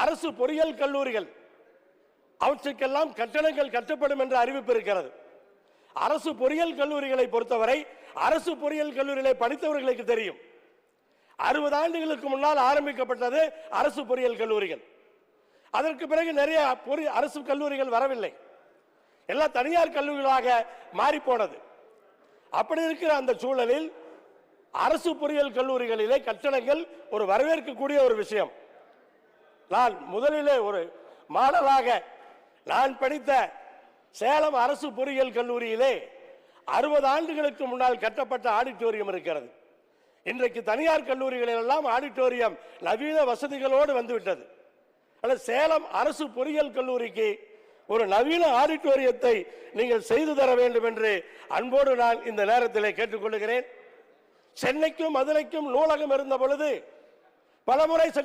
அரசு பொறியியல் கல்லூரிகள் அவற்றுக்கெல்லாம் கட்டணங்கள் கட்டப்படும் என்ற அறிவிப்பு இருக்கிறது. அரசு பொறியியல் கல்லூரிகளை பொறுத்தவரை அரசு பொறியியல் கல்லூரிகளை படித்தவர்களுக்கு தெரியும். அறுபது ஆண்டுகளுக்கு முன்னால் ஆரம்பிக்கப்பட்டது அரசு பொறியியல் கல்லூரிகள். அதற்கு பிறகு நிறைய பொறி அரசு கல்லூரிகள் வரவில்லை. எல்லாம் தனியார் கல்லூரிகளாக மாறி போனது அப்படி இருக்கிற அந்த சூழலில் அரசு பொறியியல் கல்லூரிகளிலே கட்டணங்கள் ஒரு வரவேற்கக்கூடிய ஒரு விஷயம். நான் முதலிலே ஒரு மாடலாக நான் படித்த சேலம் அரசு பொறியியல் கல்லூரியிலே அறுபது ஆண்டுகளுக்கு முன்னால் கட்டப்பட்ட ஆடிட்டோரியம் இருக்கிறது. இன்றைக்கு தனியார் கல்லூரிகளில் எல்லாம் ஆடிட்டோரியம் நவீன வசதிகளோடு வந்துவிட்டது. ஆனால் சேலம் அரசு பொறியியல் கல்லூரிக்கு ஒரு நவீன ஆடிட்டோரியத்தை நீங்கள் செய்து தர வேண்டும் என்று அன்போடு நான் இந்த நேரத்தில் கேட்டுக்கொள்கிறேன். சென்னைக்கும் மதுரைக்கும் நூலகம் இருந்த பொழுது பலமுறை